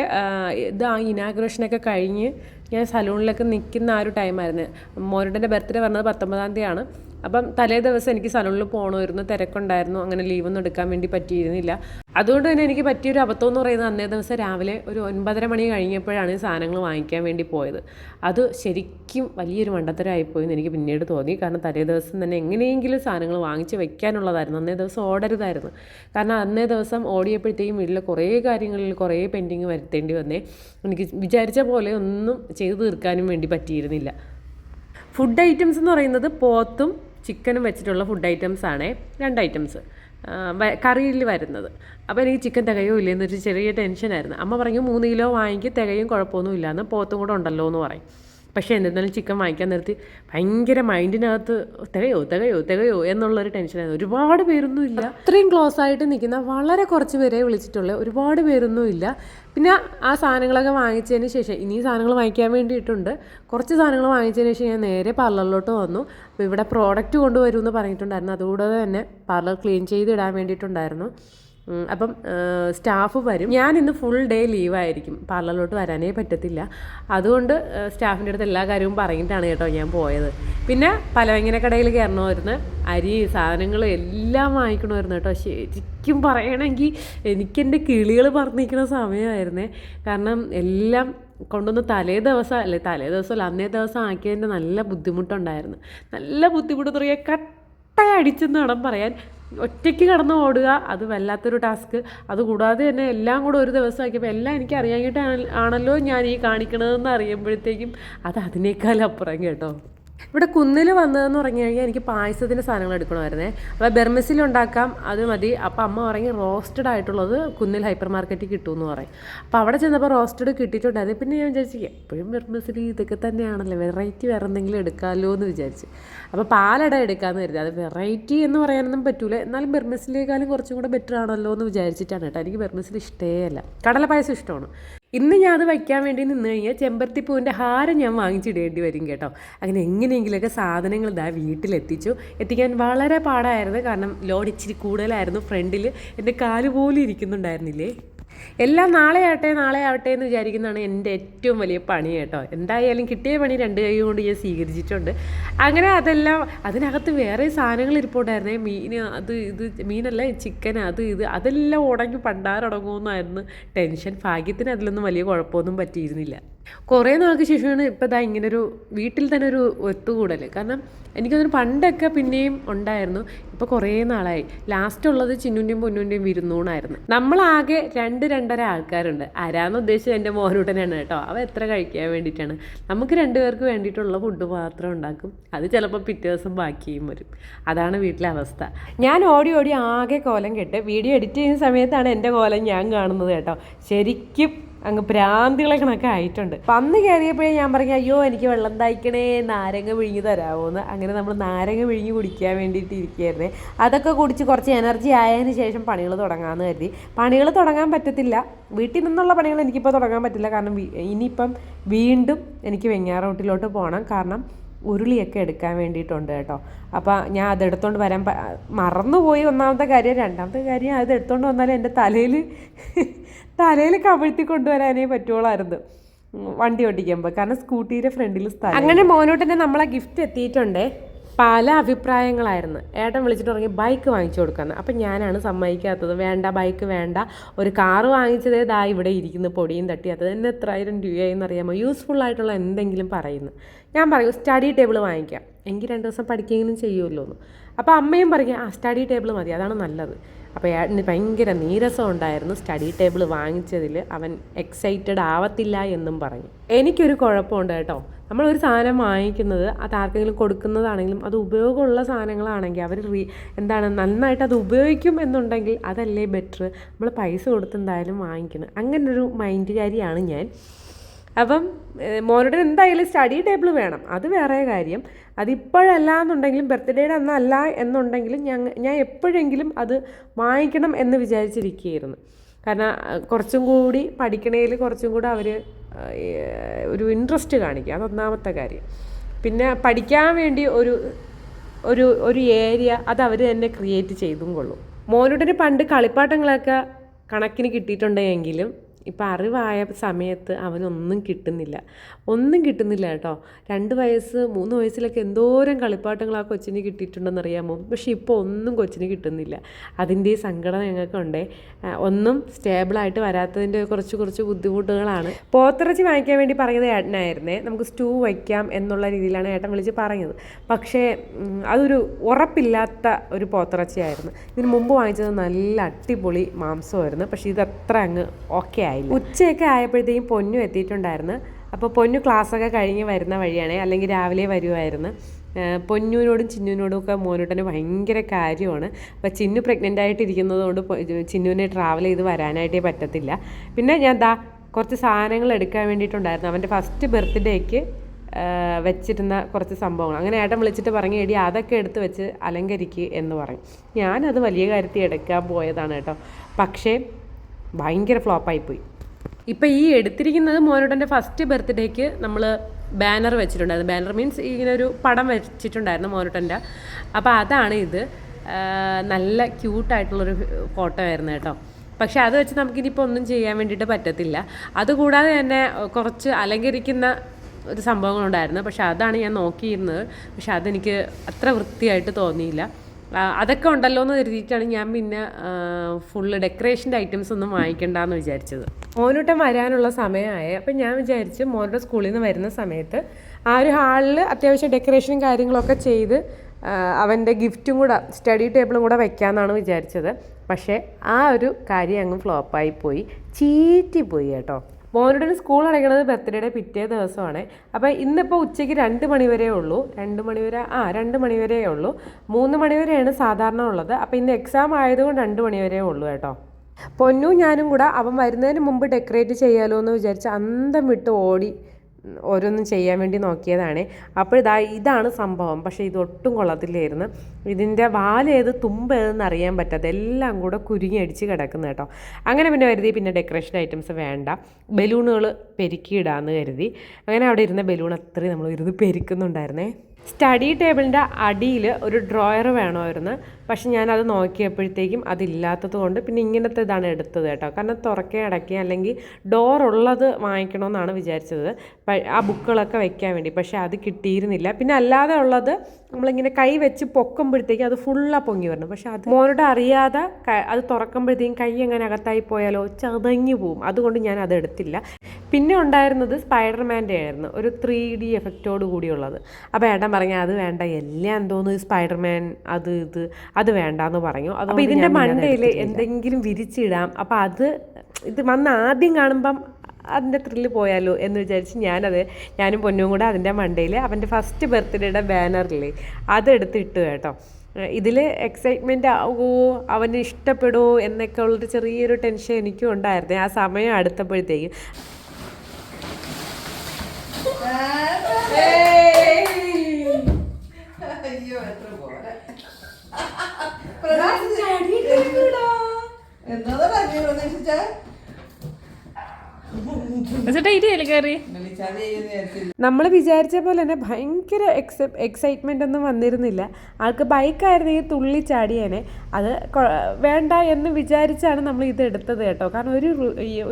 ഇത് ആ ഇനാഗ്രേഷനൊക്കെ കഴിഞ്ഞ് ഞാൻ സലൂണിലൊക്കെ നിൽക്കുന്ന ആ ഒരു ടൈമായിരുന്നു മോരുടെ ബർത്ത്ഡേ പറഞ്ഞത് പത്തൊമ്പതാം തീയതിയാണ്. അപ്പം തലേ ദിവസം എനിക്ക് സലൂണിൽ പോകണമായിരുന്നു തിരക്കുണ്ടായിരുന്നു അങ്ങനെ ലീവൊന്നും എടുക്കാൻ വേണ്ടി പറ്റിയിരുന്നില്ല. അതുകൊണ്ട് തന്നെ എനിക്ക് പറ്റിയൊരു അബദ്ധം എന്ന് പറയുന്നത് അന്നേ ദിവസം രാവിലെ ഒരു ഒൻപതര മണി കഴിഞ്ഞപ്പോഴാണ് സാധനങ്ങൾ വാങ്ങിക്കാൻ വേണ്ടി പോയത്. അത് ശരിക്കും വലിയൊരു മണ്ടത്തരമായിപ്പോയി എന്ന് എനിക്ക് പിന്നീട് തോന്നി. കാരണം തലേ ദിവസം തന്നെ എങ്ങനെയെങ്കിലും സാധനങ്ങൾ വാങ്ങിച്ച് വെക്കാനുള്ളതായിരുന്നു. അന്നേ ദിവസം ഓടരുതായിരുന്നു. കാരണം അന്നേ ദിവസം ഓടിയപ്പോഴത്തേക്കും വീട്ടിലെ കുറേ കാര്യങ്ങളിൽ കുറേ പെൻഡിങ് വരുത്തേണ്ടി വന്നേ. എനിക്ക് വിചാരിച്ച പോലെ ഒന്നും ചെയ്തു തീർക്കാനും വേണ്ടി പറ്റിയിരുന്നില്ല. ഫുഡ് ഐറ്റംസ് എന്ന് പറയുന്നത് പോത്തും ചിക്കനും വെച്ചിട്ടുള്ള ഫുഡ് ഐറ്റംസ് ആണേ രണ്ട് ഐറ്റംസ് കറിയിൽ വരുന്നത്. അപ്പോൾ എനിക്ക് ചിക്കൻ തികയോ ഇല്ലെന്നൊരു ചെറിയ ടെൻഷനായിരുന്നു അമ്മ പറഞ്ഞു മൂന്ന് കിലോ വാങ്ങിക്ക് തികയും കുഴപ്പമൊന്നും ഇല്ലാന്ന് പോത്തും കൂടെ ഉണ്ടല്ലോ എന്ന് പറയും. പക്ഷേ എന്നിരുന്നാലും ചിക്കൻ വാങ്ങിക്കാൻ നിർത്തി. ഭയങ്കര മൈൻഡിനകത്ത് തികയോ തികയോ തികയോ എന്നുള്ളൊരു ടെൻഷനായിരുന്നു. ഒരുപാട് പേരൊന്നും ഇല്ല. അത്രയും ക്ലോസ് ആയിട്ട് നിൽക്കുന്ന വളരെ കുറച്ച് പേരെ വിളിച്ചിട്ടുള്ള. ഒരുപാട് പേരൊന്നും ഇല്ല. പിന്നെ ആ സാധനങ്ങളൊക്കെ വാങ്ങിച്ചതിന് ശേഷം ഇനി സാധനങ്ങൾ വാങ്ങിക്കാൻ വേണ്ടിയിട്ടുണ്ട്. കുറച്ച് സാധനങ്ങൾ വാങ്ങിച്ചതിന് ശേഷം ഞാൻ നേരെ പാർലറിലോട്ട് വന്നു. അപ്പോൾ ഇവിടെ പ്രോഡക്റ്റ് കൊണ്ടുവരുമെന്ന് പറഞ്ഞിട്ടുണ്ടായിരുന്നു. അതുകൂടാതെ തന്നെ പാർലർ ക്ലീൻ ചെയ്ത് ഇടാൻ വേണ്ടിയിട്ടുണ്ടായിരുന്നു. അപ്പം സ്റ്റാഫ് വരും. ഞാൻ ഇന്ന് ഫുൾ ഡേ ലീവായിരിക്കും പാർലറിലോട്ട് വരാനേ പറ്റത്തില്ല. അതുകൊണ്ട് സ്റ്റാഫിന്റെ അടുത്ത് എല്ലാ കാര്യവും പറഞ്ഞിട്ടാണ് കേട്ടോ ഞാൻ പോയത്. പിന്നെ പലവങ്ങനെ കടയിൽ കയറണമായിരുന്നു അരി സാധനങ്ങൾ എല്ലാം വാങ്ങിക്കണമായിരുന്നു കേട്ടോ. ശരിക്കും പറയണമെങ്കിൽ എനിക്കെന്റെ കിളികൾ പറഞ്ഞിരിക്കുന്ന സമയമായിരുന്നേ കാരണം എല്ലാം കൊണ്ടുവന്ന് തലേ ദിവസം അല്ലെ തലേ ദിവസമല്ല അന്നേ ദിവസം ആക്കിയതിന്റെ നല്ല ബുദ്ധിമുട്ടുണ്ടായിരുന്നു. നല്ല ബുദ്ധിമുട്ട് തുടങ്ങിയ കട്ട അടിച്ചെന്ന് വേണം പറയാൻ. ഒറ്റയ്ക്ക് കടന്ന് ഓടുക അത് വല്ലാത്തൊരു ടാസ്ക് അതുകൂടാതെ തന്നെ എല്ലാം കൂടെ ഒരു ദിവസം ആക്കിയപ്പോൾ എല്ലാം എനിക്ക് അറിയാനായിട്ട് ആണല്ലോ ഞാൻ ഈ കാണിക്കണതെന്ന് അറിയുമ്പോഴത്തേക്കും അത് അതിനേക്കാൾ അപ്പുറം കേട്ടോ. ഇവിടെ കുന്നിൽ വന്നതെന്ന് പറഞ്ഞു കഴിഞ്ഞാൽ എനിക്ക് പായസത്തിന്റെ സാധനങ്ങൾ എടുക്കണമായിരുന്നേ. അപ്പോൾ ബെർമസിൽ ഉണ്ടാക്കാം അത് മതി. അപ്പോൾ അമ്മ പറഞ്ഞ് റോസ്റ്റഡ് ആയിട്ടുള്ളത് കുന്നിൽ ഹൈപ്പർ മാർക്കറ്റിൽ കിട്ടുമെന്ന് പറയും. അപ്പോൾ അവിടെ ചെന്നപ്പോൾ റോസ്റ്റഡ് കിട്ടിയിട്ടുണ്ടായിരുന്നു പിന്നെ ഞാൻ വിചാരിച്ചു എപ്പോഴും ബെർമസിൽ ഇതൊക്കെ തന്നെയാണല്ലോ? വെറൈറ്റി വേറെ എന്തെങ്കിലും എടുക്കാമല്ലോ എന്ന് വിചാരിച്ച്. അപ്പോൾ പാലട എടുക്കാമെന്ന് കരുതി. അത് വെറൈറ്റി എന്ന് പറയാനൊന്നും പറ്റൂല. എന്നാലും ബെർമസിലേക്കാളും കുറച്ചും കൂടെ ബെറ്റർ ആണല്ലോ എന്ന് വിചാരിച്ചിട്ടാണ് കേട്ടോ. എനിക്ക് ബെർമസിൽ ഇഷ്ടേ അല്ല. കടല പായസം ഇഷ്ടമാണ്. ഇന്ന് ഞാൻ അത് വയ്ക്കാൻ വേണ്ടി നിന്ന് കഴിഞ്ഞാൽ ചെമ്പരത്തിപ്പൂവിന്റെ ഹാരം ഞാൻ വാങ്ങിച്ചിടേണ്ടി വരും കേട്ടോ. അങ്ങനെ എങ്ങനെയെങ്കിലുമൊക്കെ സാധനങ്ങൾ ഇതാ വീട്ടിലെത്തിച്ചു. എത്തിക്കാൻ വളരെ പാടായിരുന്നു. കാരണം ലോഡ് ഇച്ചിരി കൂടുതലായിരുന്നു. ഫ്രണ്ടിൽ എന്റെ കാൽ പോലും ഇരിക്കുന്നുണ്ടായിരുന്നില്ലേ? എല്ലാം നാളെ ആവട്ടെ നാളെ ആവട്ടെ എന്ന് വിചാരിക്കുന്നതാണ് എന്റെ ഏറ്റവും വലിയ പണി കേട്ടോ. എന്തായാലും കിട്ടിയ പണി രണ്ട് കൈ കൊണ്ട് ഞാൻ സ്വീകരിച്ചിട്ടുണ്ട്. അങ്ങനെ അതെല്ലാം അതിനകത്ത് വേറെ സാധനങ്ങൾ ഇരിപ്പുണ്ടായിരുന്നേ. മീൻ അത് ഇത് മീനല്ല ചിക്കൻ അത് ഇത് അതെല്ലാം ഉടങ്ങി പണ്ടാരടങ്ങുമെന്നായിരുന്നു ടെൻഷൻ. ഭാഗ്യത്തിന് അതിലൊന്നും വലിയ കുഴപ്പമൊന്നും പറ്റിയിരുന്നില്ല. കുറേ നാൾക്ക് ശേഷമാണ് ഇപ്പോൾ ഇതാ ഇങ്ങനൊരു വീട്ടിൽ തന്നെ ഒരു ഒത്തുകൂടൽ കാരണം എനിക്കതൊരു പണ്ടൊക്കെ പിന്നെയും ഉണ്ടായിരുന്നു. ഇപ്പോൾ കുറേ നാളായി. ലാസ്റ്റ് ഉള്ളത് ചിന്നുന്റെയും പൊന്നുന്റെയും വിരുന്നൂണായിരുന്നു. നമ്മളാകെ രണ്ട് രണ്ടര ആൾക്കാരുണ്ട്. ആരാന്ന് ഉദ്ദേശിച്ചത് എന്റെ മോനൂട്ടനാണ് കേട്ടോ. അവ എത്ര കഴിക്കാൻ വേണ്ടിയിട്ടാണ്. നമുക്ക് രണ്ടുപേർക്ക് വേണ്ടിയിട്ടുള്ള ഫുഡ് മാത്രം ഉണ്ടാക്കും. അത് ചിലപ്പോൾ പിറ്റേ ദിവസം ബാക്കിയും വരും. അതാണ് വീട്ടിലെ അവസ്ഥ. ഞാൻ ഓടി ഓടി ആകെ കോലം കെട്ട് വീഡിയോ എഡിറ്റ് ചെയ്യുന്ന സമയത്താണ് എന്റെ കോലം ഞാൻ കാണുന്നത് കേട്ടോ. ശരിക്കും അങ്ങ് ഭ്രാന്തികളെ കണക്കെ ആയിട്ടുണ്ട് പന്ന് കയറിയപ്പോഴേ ഞാൻ പറഞ്ഞു അയ്യോ എനിക്ക് വെള്ളം തായ്ക്കണേ നാരങ്ങ പിഴിഞ്ഞ് തരാമോന്ന് അങ്ങനെ നമ്മൾ നാരങ്ങ വിഴിഞ്ഞ് കുടിക്കാൻ വേണ്ടിയിട്ട് ഇരിക്കുകയായിരുന്നേ. അതൊക്കെ കുടിച്ച് കുറച്ച് എനർജി ആയതിന് ശേഷം പണികൾ തുടങ്ങാമെന്ന് കരുതി. പണികൾ തുടങ്ങാൻ പറ്റത്തില്ല. വീട്ടിൽ നിന്നുള്ള പണികൾ എനിക്കിപ്പോൾ തുടങ്ങാൻ പറ്റില്ല. കാരണം ഇനിയിപ്പം വീണ്ടും എനിക്ക് വെങ്ങാറോട്ടിലോട്ട് പോകണം കാരണം ഉരുളിയൊക്കെ എടുക്കാൻ വേണ്ടിയിട്ടുണ്ട് കേട്ടോ. അപ്പോൾ ഞാൻ അതെടുത്തോണ്ട് വരാൻ മറന്നുപോയി ഒന്നാമത്തെ കാര്യം. രണ്ടാമത്തെ കാര്യം അത് എടുത്തോണ്ട് വന്നാൽ എന്റെ തലയിൽ തലയിൽ കവിഴ്ത്തി കൊണ്ടുവരാനേ പറ്റുള്ളായിരുന്നു വണ്ടി ഓടിക്കുമ്പോൾ കാരണം സ്കൂട്ടിയുടെ ഫ്രണ്ടിൽ സ്ഥലം. അങ്ങനെ മോനോട്ടിന്റെ നമ്മളെ ഗിഫ്റ്റ് എത്തിയിട്ടുണ്ട്. പല അഭിപ്രായങ്ങളായിരുന്നു. ഏട്ടൻ വിളിച്ചിട്ട് തുടങ്ങി ബൈക്ക് വാങ്ങിച്ചു കൊടുക്കാന്ന്. അപ്പം ഞാനാണ് സമ്മതിക്കാത്തത്. വേണ്ട ബൈക്ക് വേണ്ട. ഒരു കാറ് വാങ്ങിച്ചതേ ദാ ഇവിടെ ഇരിക്കുന്ന പൊടിയും തട്ടി. എന്നെ എത്രായിരം രൂപയായെന്ന് അറിയാമോ? യൂസ്ഫുൾ ആയിട്ടുള്ള എന്തെങ്കിലും പറയുന്നു. ഞാൻ പറയും സ്റ്റഡി ടേബിൾ വാങ്ങിക്കാം. എങ്കിൽ രണ്ട് ദിവസം പഠിക്കുകയെങ്കിലും ചെയ്യുമല്ലോ എന്ന് അപ്പോൾ അമ്മയും പറയും ആ സ്റ്റഡി ടേബിൾ മതി. അതാണ് നല്ലത്. അപ്പോൾ ഏട്ടന് ഭയങ്കര നീരസം ഉണ്ടായിരുന്നു സ്റ്റഡി ടേബിൾ വാങ്ങിച്ചതിൽ. അവൻ എക്സൈറ്റഡ് ആവത്തില്ല എന്നും പറഞ്ഞു. എനിക്കൊരു കുഴപ്പമുണ്ട് കേട്ടോ. നമ്മളൊരു സാധനം വാങ്ങിക്കുന്നത് അത് ആർക്കെങ്കിലും കൊടുക്കുന്നതാണെങ്കിലും അത് ഉപയോഗമുള്ള സാധനങ്ങളാണെങ്കിൽ അവർ റീ എന്താണ് നന്നായിട്ട് അത് ഉപയോഗിക്കും എന്നുണ്ടെങ്കിൽ അതല്ലേ ബെറ്റർ നമ്മൾ പൈസ കൊടുത്ത് എന്തായാലും വാങ്ങിക്കുന്നത് അങ്ങനൊരു മൈൻഡുകാരിയാണ് ഞാൻ. അപ്പം മോനോട് എന്തായാലും സ്റ്റഡി ടേബിൾ വേണം. അത് വേറെ കാര്യം. അതിപ്പോഴല്ല എന്നുണ്ടെങ്കിലും ബർത്ത്ഡേയുടെ അന്നല്ല എന്നുണ്ടെങ്കിലും ഞങ്ങൾ ഞാൻ എപ്പോഴെങ്കിലും അത് വാങ്ങിക്കണം എന്ന് വിചാരിച്ചിരിക്കുകയായിരുന്നു. കാരണം കുറച്ചും കൂടി പഠിക്കണേൽ കുറച്ചും കൂടി അവർ ഒരു ഇൻട്രസ്റ്റ് കാണിക്കുക അതൊന്നാമത്തെ കാര്യം. പിന്നെ പഠിക്കാൻ വേണ്ടി ഒരു ഒരു ഒരു ഏരിയ അത് അവർ തന്നെ ക്രിയേറ്റ് ചെയ്തും കൊള്ളും. മോനുടന് പണ്ട് കളിപ്പാട്ടങ്ങളൊക്കെ കണക്കിന് കിട്ടിയിട്ടുണ്ടെങ്കിലും ഇപ്പം അറിവായ സമയത്ത് അവനൊന്നും കിട്ടുന്നില്ല. ഒന്നും കിട്ടുന്നില്ല കേട്ടോ. രണ്ട് വയസ്സ് മൂന്ന് വയസ്സിലൊക്കെ എന്തോരം കളിപ്പാട്ടങ്ങൾ ആ കൊച്ചിന് കിട്ടിയിട്ടുണ്ടെന്ന് അറിയാമോ പക്ഷെ ഇപ്പോൾ ഒന്നും കൊച്ചിന് കിട്ടുന്നില്ല. അതിന്റെ സങ്കടം ഞങ്ങൾക്കുണ്ടേ. ഒന്നും സ്റ്റേബിളായിട്ട് വരാത്തതിന്റെ കുറച്ച് കുറച്ച് ബുദ്ധിമുട്ടുകളാണ്. പോത്തിറച്ചി വാങ്ങിക്കാൻ വേണ്ടി പറഞ്ഞത് ഏട്ടനായിരുന്നേ. നമുക്ക് സ്റ്റൂ വയ്ക്കാം എന്നുള്ള രീതിയിലാണ് ഏട്ടൻ വിളിച്ച് പറഞ്ഞത്. പക്ഷേ അതൊരു ഉറപ്പില്ലാത്ത ഒരു പോത്തിറച്ചിയായിരുന്നു. ഇതിന് മുമ്പ് വാങ്ങിച്ചത് നല്ല അടിപൊളി മാംസമായിരുന്നു. പക്ഷേ ഇത് അത്ര അങ്ങ് ഓക്കെ ആയില്ല? ഉച്ചയൊക്കെ ആയപ്പോഴത്തേക്കും പൊന്നു എത്തിയിട്ടുണ്ടായിരുന്നു. അപ്പോൾ പൊന്നു ക്ലാസ്സൊക്കെ കഴിഞ്ഞ് വരുന്ന വഴിയാണേ അല്ലെങ്കിൽ രാവിലെ വരുമായിരുന്നു പൊന്നുവിനോടും ചിന്നുവിനോടും ഒക്കെ മോനോട്ടന് ഭയങ്കര കാര്യമാണ്. അപ്പോൾ ചിന്നു പ്രഗ്നന്റ് ആയിട്ടിരിക്കുന്നത് കൊണ്ട് ചിന്നുവിനെ ട്രാവൽ ചെയ്ത് വരാനായിട്ടേ പറ്റത്തില്ല. പിന്നെ ഞാൻ ദാ കുറച്ച് സാധനങ്ങൾ എടുക്കാൻ വേണ്ടിയിട്ടുണ്ടായിരുന്നു. അവന്റെ ഫസ്റ്റ് ബർത്ത്ഡേക്ക് വെച്ചിരുന്ന കുറച്ച് സംഭവങ്ങൾ. അങ്ങനെ ഏട്ടൻ വിളിച്ചിട്ട് പറഞ്ഞു എടി അതൊക്കെ എടുത്ത് വെച്ച് അലങ്കരിക്കുക എന്ന് പറയും ഞാനത് വലിയ കാര്യത്തിൽ എടുക്കാൻ പോയതാണ് കേട്ടോ. പക്ഷേ ഭയങ്കര ഫ്ലോപ്പായിപ്പോയി ഇപ്പം ഈ എടുത്തിരിക്കുന്നത് മോനോട്ടന്റെ ഫസ്റ്റ് ബർത്ത്ഡേക്ക് നമ്മൾ ബാനർ വെച്ചിട്ടുണ്ടായിരുന്നു ബാനർ മീൻസ് ഇങ്ങനെ ഒരു പടം വെച്ചിട്ടുണ്ടായിരുന്നു മോനോട്ടന്റെ അപ്പോൾ അതാണ് ഇത്. നല്ല ക്യൂട്ടായിട്ടുള്ളൊരു ഫോട്ടോ ആയിരുന്നു കേട്ടോ. പക്ഷേ അത് വെച്ച് നമുക്കിനിപ്പോൾ ഒന്നും ചെയ്യാൻ വേണ്ടിയിട്ട് പറ്റത്തില്ല. അതുകൂടാതെ തന്നെ കുറച്ച് അലങ്കരിക്കുന്ന ഒരു സംഭവങ്ങളുണ്ടായിരുന്നു. പക്ഷേ അതാണ് ഞാൻ നോക്കിയിരുന്നത്. പക്ഷേ അതെനിക്ക് അത്ര വൃത്തിയായിട്ട് തോന്നിയില്ല. അതൊക്കെ ഉണ്ടല്ലോ എന്ന് കരുതിയിട്ടാണ് ഞാൻ പിന്നെ ഫുള്ള് ഡെക്കറേഷന്റെ ഐറ്റംസ് ഒന്നും വാങ്ങിക്കണ്ടെന്ന് വിചാരിച്ചത്. മോനൂട്ടം വരാനുള്ള സമയമായ. അപ്പം ഞാൻ വിചാരിച്ചു മോനുടെ സ്കൂളിൽ നിന്ന് വരുന്ന സമയത്ത് ആ ഒരു ഹാളിൽ അത്യാവശ്യം ഡെക്കറേഷനും കാര്യങ്ങളൊക്കെ ചെയ്ത് അവന്റെ ഗിഫ്റ്റും കൂടെ സ്റ്റഡി ടേബിളും കൂടെ വെക്കാമെന്നാണ് വിചാരിച്ചത്. പക്ഷേ ആ ഒരു കാര്യം അങ്ങ് ഫ്ലോപ്പായി പോയി. ചീറ്റിപ്പോയി കേട്ടോ. മോനുടെ സ്കൂൾ അടയ്ക്കുന്നത് ബർത്ത്ഡേയുടെ പിറ്റേ ദിവസമാണ്. അപ്പോൾ ഇന്നിപ്പോൾ ഉച്ചയ്ക്ക് രണ്ട് മണി വരെ ഉള്ളൂ. രണ്ട് മണിവരെ ആ രണ്ട് മണി വരെ ഉള്ളൂ. മൂന്ന് മണിവരെയാണ് സാധാരണ ഉള്ളത്. അപ്പോൾ ഇന്ന് എക്സാം ആയതുകൊണ്ട് രണ്ട് മണി വരെ ഉള്ളൂ കേട്ടോ. പൊന്നു ഞാനും കൂടെ അവൻ വരുന്നതിന് മുമ്പ് ഡെക്കറേറ്റ് ചെയ്യാലോ എന്ന് വിചാരിച്ച് അന്തം വിട്ട് ഓടി ഓരോന്നും ചെയ്യാൻ വേണ്ടി നോക്കിയതാണ്. അപ്പോൾ ഇതാ ഇതാണ് സംഭവം. പക്ഷേ ഇതൊട്ടും കൊള്ളത്തില്ലായിരുന്നു. ഇതിന്റെ വാലേത് തുമ്പ് ഏതെന്ന് അറിയാൻ പറ്റാതെ എല്ലാം കൂടെ കുരുങ്ങി അടിച്ച് കിടക്കുന്നു കേട്ടോ. അങ്ങനെ പിന്നെ കരുതി പിന്നെ ഡെക്കറേഷൻ ഐറ്റംസ് വേണ്ട. ബലൂണുകൾ പെരുക്കിയിടാമെന്ന് കരുതി. അങ്ങനെ അവിടെ ഇരുന്ന ബലൂൺ അത്രയും നമ്മൾ ഇരുന്ന് പെരുക്കുന്നുണ്ടായിരുന്നേ. സ്റ്റഡി ടേബിളിന്റെ അടിയിൽ ഒരു ഡ്രോയർ വേണമായിരുന്നു. പക്ഷെ ഞാനത് നോക്കിയപ്പോഴത്തേക്കും അതില്ലാത്തത് കൊണ്ട് പിന്നെ ഇങ്ങനത്തെ ഇതാണ് എടുത്തത് കേട്ടോ. കാരണം തുറക്കുക അടയ്ക്കുക അല്ലെങ്കിൽ ഡോർ ഉള്ളത് വാങ്ങിക്കണമെന്നാണ് വിചാരിച്ചത്. ആ ബുക്കുകളൊക്കെ വെക്കാൻ വേണ്ടി. പക്ഷേ അത് കിട്ടിയിരുന്നില്ല. പിന്നെ അല്ലാതെ ഉള്ളത് നമ്മളിങ്ങനെ കൈ വെച്ച് പൊക്കുമ്പോഴത്തേക്കും അത് ഫുള്ളാ പൊങ്ങി വരണം. പക്ഷെ അത് മോനോട് അറിയാതെ അത് തുറക്കുമ്പോഴത്തേക്കും കൈ എങ്ങനെ അകത്തായി പോയാലോ ചതങ്ങി പോവും. അതുകൊണ്ട് ഞാൻ അത് എടുത്തില്ല. പിന്നെ ഉണ്ടായിരുന്നത് സ്പൈഡർമാന്റെ ആയിരുന്നു. ഒരു ത്രീ ഡി എഫക്റ്റോട് കൂടിയുള്ളത്. അപ്പോൾ ഏട്ടൻ പറഞ്ഞ അത് വേണ്ട. എല്ലാം എന്തോന്ന് സ്പൈഡർമാൻ അത് ഇത് അത് വേണ്ടാന്ന് പറഞ്ഞു. അപ്പോൾ ഇതിന്റെ മണ്ടയിൽ എന്തെങ്കിലും വിരിച്ചിടാം. അപ്പോൾ അത് ഇത് വന്ന് ആദ്യം കാണുമ്പം അതിന്റെ ത്രില്ല് പോയാലോ എന്ന് വിചാരിച്ച് ഞാനത് ഞാനും പൊന്നും കൂടെ അതിന്റെ മണ്ടയിൽ അവന്റെ ഫസ്റ്റ് ബർത്ത്ഡേയുടെ ബാനറിൽ അതെടുത്ത് ഇട്ടു കേട്ടോ. ഇതിൽ എക്സൈറ്റ്മെന്റ് ആവുമോ അവന് ഇഷ്ടപ്പെടുമോ എന്നൊക്കെ ഉള്ളൊരു ചെറിയൊരു ടെൻഷൻ എനിക്കും ഉണ്ടായിരുന്നു. ആ സമയം അടുത്തപ്പോഴത്തേക്കും. അയ്യോ എത്ര പോലെ എന്നതാ നീ പ്രതീക്ഷിച്ച ചേട്ടാ ഇരിയല്ലേ കയറി നമ്മൾ വിചാരിച്ച പോലെ തന്നെ ഭയങ്കര എക്സൈറ്റ്മെന്റ് ഒന്നും വന്നിരുന്നില്ല. ആൾക്ക് ബൈക്കായിരുന്നെങ്കിൽ തുള്ളി ചാടിയേനെ. അത് വേണ്ട എന്ന് വിചാരിച്ചാണ് നമ്മൾ ഇത് എടുത്തത് കേട്ടോ. കാരണം ഒരു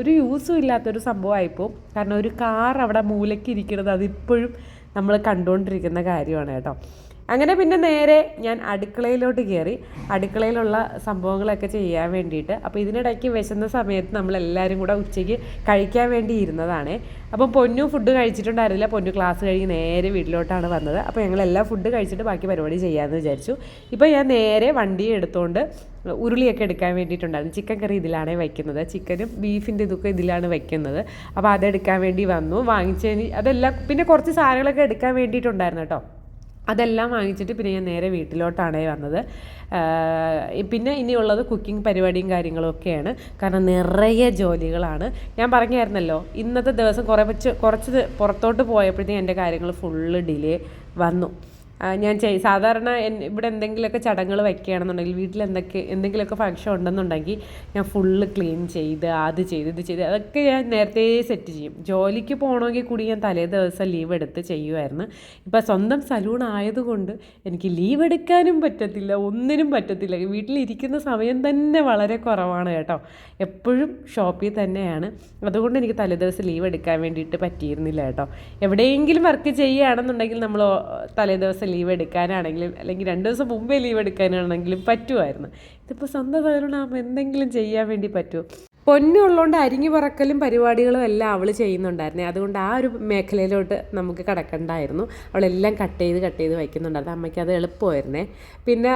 ഒരു യൂസും ഇല്ലാത്തൊരു സംഭവമായിപ്പോൾ കാരണം ഒരു കാർ അവിടെ മൂലയ്ക്ക് ഇരിക്കുന്നത് അതിപ്പോഴും നമ്മൾ കണ്ടുകൊണ്ടിരിക്കുന്ന കാര്യമാണ് കേട്ടോ. അങ്ങനെ പിന്നെ നേരെ ഞാൻ അടുക്കളയിലോട്ട് കയറി അടുക്കളയിലുള്ള സംഭവങ്ങളൊക്കെ ചെയ്യാൻ വേണ്ടിയിട്ട്. അപ്പോൾ ഇതിനിടയ്ക്ക് വിശന്ന സമയത്ത് നമ്മളെല്ലാവരും കൂടെ ഉച്ചയ്ക്ക് കഴിക്കാൻ വേണ്ടി ഇരുന്നതാണ്. അപ്പം പൊന്നു ഫുഡ് കഴിച്ചിട്ടുണ്ടായിരുന്നില്ല. പൊന്നു ക്ലാസ് കഴിഞ്ഞ് നേരെ വീട്ടിലോട്ടാണ് വന്നത്. അപ്പോൾ ഞങ്ങളെല്ലാം ഫുഡ് കഴിച്ചിട്ട് ബാക്കി പരിപാടി ചെയ്യാമെന്ന് വിചാരിച്ചു. ഇപ്പോൾ ഞാൻ നേരെ വണ്ടി എടുത്തുകൊണ്ട് ഉരുളിയൊക്കെ എടുക്കാൻ വേണ്ടിയിട്ടുണ്ടായിരുന്നു. ചിക്കൻ കറി ഇതിലാണ് വയ്ക്കുന്നത് ചിക്കനും ബീഫിന്റെ ഇതൊക്കെ ഇതിലാണ് വയ്ക്കുന്നത് അപ്പോൾ അതെടുക്കാൻ വേണ്ടി വന്നു. വാങ്ങിച്ചതിന് അതെല്ലാം പിന്നെ കുറച്ച് സാധനങ്ങളൊക്കെ എടുക്കാൻ വേണ്ടിയിട്ടുണ്ടായിരുന്നു കേട്ടോ. അതെല്ലാം വാങ്ങിച്ചിട്ട് പിന്നെ ഞാൻ നേരെ വീട്ടിലോട്ടാണ് വന്നത്. പിന്നെ ഇനിയുള്ളത് കുക്കിംഗ് പരിപാടിയും കാര്യങ്ങളും ഒക്കെയാണ്. കാരണം നിറയെ ജോലികളാണ്. ഞാൻ പറഞ്ഞായിരുന്നല്ലോ ഇന്നത്തെ ദിവസം കുറേ വെച്ച് കുറച്ച് പുറത്തോട്ട് പോയപ്പോഴത്തേക്കും എന്റെ കാര്യങ്ങൾ ഫുള്ള് ഡിലേ വന്നു. ഞാൻ ചെയ് സാധാരണ ഇവിടെ എന്തെങ്കിലുമൊക്കെ ചടങ്ങുകൾ വയ്ക്കുകയാണെന്നുണ്ടെങ്കിൽ വീട്ടിൽ എന്തൊക്കെ എന്തെങ്കിലുമൊക്കെ ഫങ്ഷൻ ഉണ്ടെന്നുണ്ടെങ്കിൽ ഞാൻ ഫുള്ള് ക്ലീൻ ചെയ്ത് അത് ചെയ്ത് ഇത് ചെയ്ത് അതൊക്കെ ഞാൻ നേരത്തെ സെറ്റ് ചെയ്യും. ജോലിക്ക് പോകണമെങ്കിൽ കൂടി ഞാൻ തലേ ദിവസം ലീവ് എടുത്ത് ചെയ്യുമായിരുന്നു. ഇപ്പം സ്വന്തം സലൂൺ ആയതുകൊണ്ട് എനിക്ക് ലീവ് എടുക്കാനും പറ്റത്തില്ല ഒന്നിനും പറ്റത്തില്ല. വീട്ടിലിരിക്കുന്ന സമയം തന്നെ വളരെ കുറവാണ് കേട്ടോ. എപ്പോഴും ഷോപ്പിൽ തന്നെയാണ്. അതുകൊണ്ട് എനിക്ക് തലേദിവസം ലീവ് എടുക്കാൻ വേണ്ടിയിട്ട് പറ്റിയിരുന്നില്ല കേട്ടോ. എവിടെയെങ്കിലും വർക്ക് ചെയ്യുകയാണെന്നുണ്ടെങ്കിൽ നമ്മൾ തലേദിവസം ലീവ് എടുക്കാനാണെങ്കിലും അല്ലെങ്കിൽ രണ്ട് ദിവസം മുമ്പേ ലീവ് എടുക്കാനാണെങ്കിലും പറ്റുമായിരുന്നു. ഇതിപ്പോൾ സ്വന്തം സലൂണാകുമ്പോൾ എന്തെങ്കിലും ചെയ്യാൻ വേണ്ടി പറ്റുമോ? പൊന്നുള്ളതുകൊണ്ട് അരിഞ്ഞു പറക്കലും പരിപാടികളും എല്ലാം അവൾ ചെയ്യുന്നുണ്ടായിരുന്നേ. അതുകൊണ്ട് ആ ഒരു മേഖലയിലോട്ട് നമുക്ക് കിടക്കണ്ടായിരുന്നു. അവളെല്ലാം കട്ട് ചെയ്ത് കട്ട് ചെയ്ത് വയ്ക്കുന്നുണ്ടായിരുന്നു. അമ്മയ്ക്ക് അത് എളുപ്പമായിരുന്നേ. പിന്നെ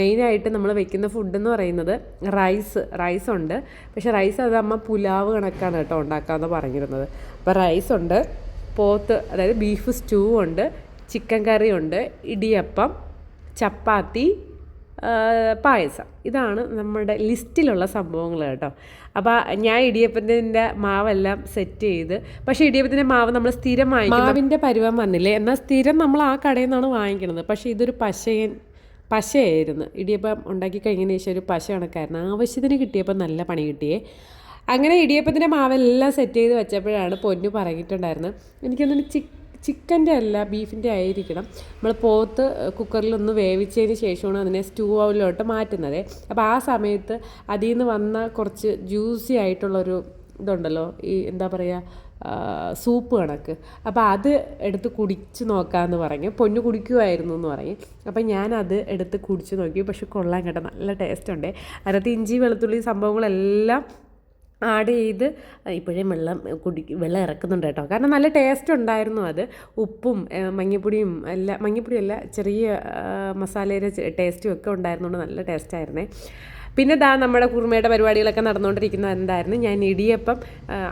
മെയിനായിട്ട് നമ്മൾ വയ്ക്കുന്ന ഫുഡ് എന്ന് പറയുന്നത് റൈസ് റൈസ് ഉണ്ട്. പക്ഷേ റൈസ് അത് അമ്മ പുലാവ് കണക്കാണ് കേട്ടോ ഉണ്ടാക്കാമെന്ന് പറഞ്ഞിരുന്നത്. അപ്പോൾ റൈസ് ഉണ്ട് പോത്ത് അതായത് ബീഫ് സ്റ്റൂ ഉണ്ട് ചിക്കൻ കറി ഉണ്ട് ഇടിയപ്പം ചപ്പാത്തി പായസം. ഇതാണ് നമ്മുടെ ലിസ്റ്റിലുള്ള സംഭവങ്ങൾ കേട്ടോ. അപ്പോൾ ഞാൻ ഇടിയപ്പത്തിന്റെ മാവെല്ലാം സെറ്റ് ചെയ്ത് പക്ഷേ ഇടിയപ്പത്തിന്റെ മാവ് നമ്മൾ സ്ഥിരം വാങ്ങിക്കും മാവിന്റെ പരുവം വന്നില്ലേ? എന്നാൽ സ്ഥിരം നമ്മൾ ആ കടയിൽ നിന്നാണ് വാങ്ങിക്കുന്നത്. പക്ഷേ ഇതൊരു പശയൻ പശയായിരുന്നു. ഇടിയപ്പം ഉണ്ടാക്കി കഴിഞ്ഞതിന് ശേഷം ഒരു പശ കണക്കായിരുന്നു. ആവശ്യത്തിന് കിട്ടിയപ്പോൾ നല്ല പണി കിട്ടിയേ. അങ്ങനെ ഇടിയപ്പത്തിന്റെ മാവെല്ലാം സെറ്റ് ചെയ്ത് വെച്ചപ്പോഴാണ് പൊന്നു പറഞ്ഞിട്ടുണ്ടായിരുന്നത്. എനിക്കൊന്നും ചിക്ക് ചിക്കന്റെ അല്ല ബീഫിന്റെ ആയിരിക്കണം. നമ്മൾ പോത്ത് കുക്കറിലൊന്ന് വേവിച്ചതിന് ശേഷമാണ് അതിനെ സ്റ്റൂ ഓവിലോട്ട് മാറ്റുന്നത്. അപ്പോൾ ആ സമയത്ത് അതിൽ നിന്ന് വന്ന കുറച്ച് ജ്യൂസി ആയിട്ടുള്ളൊരു ഇതുണ്ടല്ലോ ഈ എന്താ പറയുക സൂപ്പ് കണക്ക്. അപ്പോൾ അത് എടുത്ത് കുടിച്ച് നോക്കാമെന്ന് പറഞ്ഞു. പൊന്നു കുടിക്കുമായിരുന്നു എന്ന് പറഞ്ഞു. അപ്പോൾ ഞാനത് എടുത്ത് കുടിച്ച് നോക്കി. പക്ഷെ കൊള്ളാൻ കേട്ടോ നല്ല ടേസ്റ്റ് ഉണ്ട്. അതിനകത്ത് ഇഞ്ചി വെളുത്തുള്ളി സംഭവങ്ങളെല്ലാം ആഡ് ചെയ്ത് ഇപ്പോഴേ വെള്ളം കുടി വെള്ളം ഇറക്കുന്നുണ്ട് കേട്ടോ. കാരണം നല്ല ടേസ്റ്റ് ഉണ്ടായിരുന്നു അത്. ഉപ്പും മഞ്ഞപ്പൊടിയും എല്ലാം മഞ്ഞപ്പൊടിയല്ല ചെറിയ മസാലയുടെ ടേസ്റ്റും ഒക്കെ ഉണ്ടായിരുന്നുകൊണ്ട് നല്ല ടേസ്റ്റായിരുന്നേ പിന്നെ ദാ നമ്മുടെ കുറുമയുടെ പരിപാടികളൊക്കെ നടന്നുകൊണ്ടിരിക്കുന്നത് എന്തായിരുന്നു? ഞാൻ ഇടിയപ്പം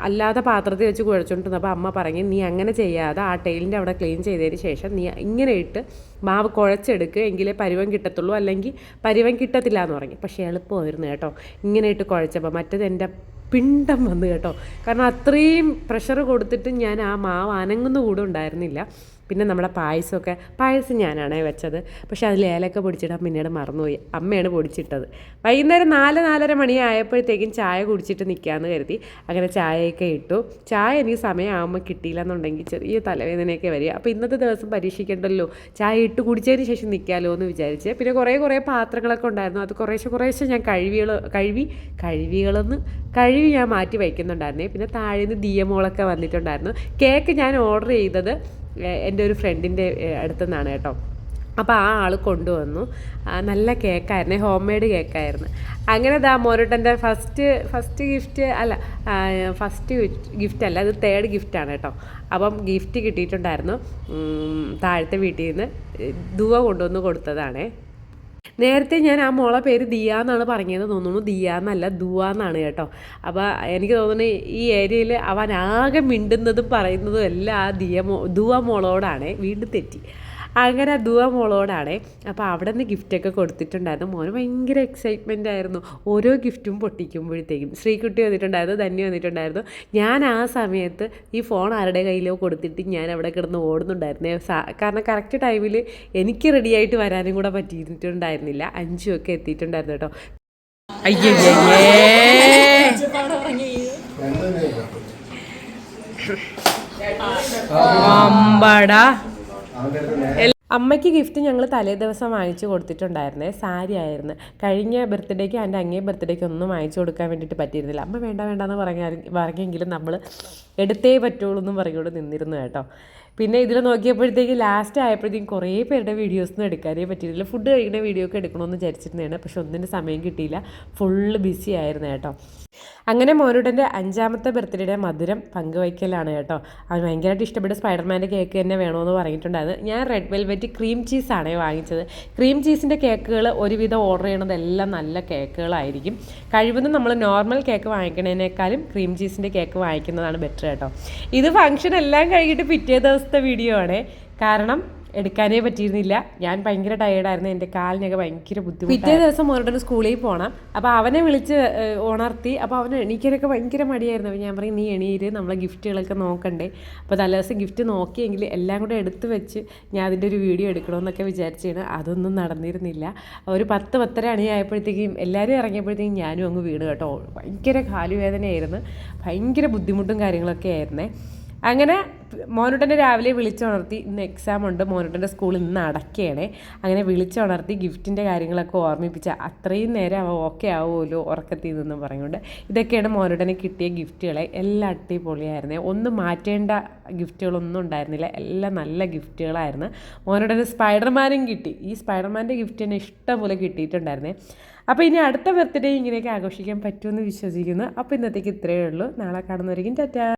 അല്ലാതെ പാത്രത്തിൽ വെച്ച് കുഴച്ചുകൊണ്ടിരുന്നു അപ്പോൾ അമ്മ പറഞ്ഞു നീ അങ്ങനെ ചെയ്യാതെ ആ ടൈലിന്റെ അവിടെ ക്ലീൻ ചെയ്തതിന് ശേഷം നീ ഇങ്ങനെ ഇട്ട് മാവ് കുഴച്ചെടുക്കുക എങ്കിലേ പരുവം കിട്ടത്തുള്ളൂ അല്ലെങ്കിൽ പരുവം കിട്ടത്തില്ല എന്ന് പറഞ്ഞു. പക്ഷേ എളുപ്പമായിരുന്നു കേട്ടോ. ഇങ്ങനെ ഇട്ട് കുഴച്ചപ്പോൾ മറ്റത് എന്റെ പിണ്ടം വന്നു കേട്ടോ. കാരണം അത്രയും പ്രഷർ കൊടുത്തിട്ട് ഞാൻ ആ മാവ് അനങ്ങുന്ന കൂടെ ഉണ്ടായിരുന്നില്ല. പിന്നെ നമ്മുടെ പായസമൊക്കെ പായസം ഞാനാണേ വെച്ചത്. പക്ഷേ അതിൽ ഏലക്ക പൊടിച്ചിടാൻ പിന്നീട് മറന്നുപോയി. അമ്മയാണ് പൊടിച്ചിട്ടത്. വൈകുന്നേരം നാല് നാലര മണിയായപ്പോഴത്തേക്കും ചായ കുടിച്ചിട്ട് നിൽക്കാമെന്ന് കരുതി. അങ്ങനെ ചായയൊക്കെ ഇട്ടു. ചായ എനിക്ക് സമയമാകുമ്പോൾ കിട്ടിയില്ല എന്നുണ്ടെങ്കിൽ ചെറിയ തലവേദനയൊക്കെ വരിക. അപ്പോൾ ഇന്നത്തെ ദിവസം പരീക്ഷിക്കേണ്ടല്ലോ. ചായ ഇട്ട് കുടിച്ചതിന് ശേഷം നിൽക്കാമല്ലോ എന്ന് വിചാരിച്ച്. പിന്നെ കുറേ കുറേ പാത്രങ്ങളൊക്കെ ഉണ്ടായിരുന്നു. അത് കുറേശ്ശെ കുറേശ്ശെ ഞാൻ കഴുവികൾ കഴുവി കഴുവികളെന്ന് കഴിവി ഞാൻ മാറ്റി വയ്ക്കുന്നുണ്ടായിരുന്നേ. പിന്നെ താഴെ നിന്ന് ദിയമോളൊക്കെ വന്നിട്ടുണ്ടായിരുന്നു. കേക്ക് ഞാൻ ഓർഡർ ചെയ്തത് എന്റെ ഒരു ഫ്രണ്ടിന്റെ അടുത്തു നിന്നാണ് കേട്ടോ. അപ്പോൾ ആ ആൾ കൊണ്ടുവന്നു. നല്ല കേക്കായിരുന്നു. ഹോം മെയ്ഡ് കേക്കായിരുന്നു. അങ്ങനെ ദാ മോരോട്ടന്റെ ഫസ്റ്റ് ഫസ്റ്റ് ഗിഫ്റ്റ് അല്ല ഫസ്റ്റ് ഗിഫ്റ്റ് അല്ല അത് തേർഡ് ഗിഫ്റ്റാണ് കേട്ടോ. അപ്പം ഗിഫ്റ്റ് കിട്ടിയിട്ടുണ്ടായിരുന്നു. താഴത്തെ വീട്ടിൽ നിന്ന് ദുവ കൊണ്ടുവന്ന് കൊടുത്തതാണേ. നേരത്തെ ഞാൻ ആ മോളെ പേര് ദിയ എന്നാണ് പറഞ്ഞത് തോന്നുന്നു. ദിയ എന്നല്ല ദുവ എന്നാണ് കേട്ടോ. അപ്പോൾ എനിക്ക് തോന്നുന്നു ഈ ഏരിയയിൽ അവൻ ആകെ മിണ്ടുന്നതും പറയുന്നതും എല്ലാം ആ ദിയ മോ ദുവ മോളോടാണ്. വീണ്ടും തെറ്റി. അങ്ങനെ ദുവ മോളോടാണ് അപ്പോൾ അവിടെ നിന്ന് ഗിഫ്റ്റൊക്കെ കൊടുത്തിട്ടുണ്ടായിരുന്നു. മോന് ഭയങ്കര എക്സൈറ്റ്മെന്റ് ആയിരുന്നു. ഓരോ ഗിഫ്റ്റും പൊട്ടിക്കുമ്പോഴത്തേക്കും. ശ്രീകുട്ടി വന്നിട്ടുണ്ടായിരുന്നു ധന്യ വന്നിട്ടുണ്ടായിരുന്നു. ഞാൻ ആ സമയത്ത് ഈ ഫോൺ ആരുടെ കയ്യിലോ കൊടുത്തിട്ട് ഞാൻ അവിടെ കിടന്ന് ഓടുന്നുണ്ടായിരുന്നു. കാരണം കറക്റ്റ് ടൈമിൽ എനിക്ക് റെഡിയായിട്ട് വരാനും കൂടെ പറ്റിയിട്ടുണ്ടായിരുന്നില്ല. അഞ്ചും ഒക്കെ എത്തിയിട്ടുണ്ടായിരുന്നു കേട്ടോ. അയ്യേ അമ്പടാ! അമ്മയ്ക്ക് ഗിഫ്റ്റ് ഞങ്ങൾ തലേ ദിവസം വാങ്ങിച്ചു കൊടുത്തിട്ടുണ്ടായിരുന്നേ. സാരി ആയിരുന്നു. കഴിഞ്ഞ ബർത്ത്ഡേക്ക് എന്റെ അങ്ങേ ബർത്ത്ഡേക്ക് ഒന്നും വാങ്ങിച്ചു കൊടുക്കാൻ വേണ്ടിയിട്ട് പറ്റിയിരുന്നില്ല. അമ്മ വേണ്ട വേണ്ടെന്ന് പറഞ്ഞ പറഞ്ഞെങ്കിലും നമ്മൾ എടുത്തേ പറ്റുള്ളൂ എന്നും പറഞ്ഞുകൊണ്ട് നിന്നിരുന്നു കേട്ടോ. പിന്നെ ഇതിൽ നോക്കിയപ്പോഴത്തേക്ക് ലാസ്റ്റ് ആയപ്പോഴത്തേക്കും കുറേ പേരുടെ വീഡിയോസൊന്നും എടുക്കാനേ പറ്റിയില്ല ഫുഡ് കഴിക്കുന്ന വീഡിയോ ഒക്കെ എടുക്കണമെന്ന് വിചാരിച്ചിരുന്നതാണ്. പക്ഷെ ഒന്നിന്റെ സമയം കിട്ടിയില്ല. ഫുള്ള് ബിസി ആയിരുന്നു കേട്ടോ. അങ്ങനെ മോനുടന്റെ അഞ്ചാമത്തെ ബർത്ത്ഡേയുടെ മധുരം പങ്കുവയ്ക്കലാണ് കേട്ടോ. അവൻ ഭയങ്കരമായിട്ട് ഇഷ്ടപ്പെട്ട സ്പൈഡർമാന്റെ കേക്ക് തന്നെ വേണമെന്ന് പറഞ്ഞിട്ടുണ്ടായിരുന്നു. ഞാൻ റെഡ് വെൽവെറ്റ് ക്രീം ചീസാണ് വാങ്ങിച്ചത്. ക്രീം ചീസിന്റെ കേക്കുകൾ ഒരുവിധം ഓർഡർ ചെയ്യണതെല്ലാം നല്ല കേക്കുകളായിരിക്കും കഴിവതും നമ്മൾ നോർമൽ കേക്ക് വാങ്ങിക്കുന്നതിനേക്കാളും ക്രീം ചീസിന്റെ കേക്ക് വാങ്ങിക്കുന്നതാണ് ബെറ്റർ കേട്ടോ. ഇത് ഫംഗ്ഷൻ എല്ലാം കഴിഞ്ഞിട്ട് പിറ്റേ ദിവസത്തെ വീഡിയോ ആണ്. കാരണം എടുക്കാനേ പറ്റിയിരുന്നില്ല. ഞാൻ ഭയങ്കര ടയേർഡായിരുന്നു എന്റെ കാലിനൊക്കെ ഭയങ്കര ബുദ്ധിമുട്ട് പിറ്റേ ദിവസം മോനോട് സ്കൂളിൽ പോകണം അപ്പോൾ അവനെ വിളിച്ച് ഉണർത്തി. അപ്പോൾ അവൻ എണീക്കാനൊക്കെ ഭയങ്കര മടിയായിരുന്നു. അപ്പോൾ ഞാൻ പറയും നീ എണീര്. നമ്മളെ ഗിഫ്റ്റുകളൊക്കെ നോക്കണ്ടേ. അപ്പോൾ തലേദിവസം ഗിഫ്റ്റ് നോക്കിയെങ്കിൽ എല്ലാം കൂടെ എടുത്ത് വെച്ച് ഞാൻ അതിന്റെ ഒരു വീഡിയോ എടുക്കണമെന്നൊക്കെ വിചാരിച്ചാണ് അതൊന്നും നടന്നിരുന്നില്ല. ഒരു പത്ത് പത്തര അണിയായപ്പോഴത്തേക്കും എല്ലാവരും ഇറങ്ങിയപ്പോഴത്തേക്കും ഞാനും അങ്ങ് വീണ് കേട്ടോ. ഭയങ്കര കാലുവേദനയായിരുന്നു. ഭയങ്കര ബുദ്ധിമുട്ടും കാര്യങ്ങളൊക്കെ ആയിരുന്നേ. അങ്ങനെ മോനുട്ടനെ രാവിലെ വിളിച്ചുണർത്തി ഇന്ന് എക്സാം ഉണ്ട് മോനുട്ടന്റെ സ്കൂൾ ഇന്ന് അടക്കുകയാണേ അങ്ങനെ വിളിച്ചുണർത്തി ഗിഫ്റ്റിന്റെ കാര്യങ്ങളൊക്കെ ഓർമ്മിപ്പിച്ച അത്രയും നേരം അവ ഓക്കെ ആവുമല്ലോ ഉറക്കത്തിൽ നിന്നും പറഞ്ഞുകൊണ്ട് ഇതൊക്കെയാണ് മോനുട്ടന് കിട്ടിയ ഗിഫ്റ്റുകളെ എല്ലാം അടിപൊളിയായിരുന്നേ. ഒന്നും മാറ്റേണ്ട ഗിഫ്റ്റുകളൊന്നും ഉണ്ടായിരുന്നില്ല. എല്ലാം നല്ല ഗിഫ്റ്റുകളായിരുന്നു മോനുട്ടന് സ്പൈഡർമാനും കിട്ടി. ഈ സ്പൈഡർമാന്റെ ഗിഫ്റ്റ് തന്നെ ഇഷ്ടംപോലെ കിട്ടിയിട്ടുണ്ടായിരുന്നേ. അപ്പോൾ ഇനി അടുത്ത ബർത്ത്ഡേ ഇങ്ങനെയൊക്കെ ആഘോഷിക്കാൻ പറ്റുമെന്ന് വിശ്വസിക്കുന്നു. അപ്പോൾ ഇന്നത്തേക്ക് ഇത്രയേ ഉള്ളൂ. നാളെ കാണുന്നവരെയും ടാറ്റാ.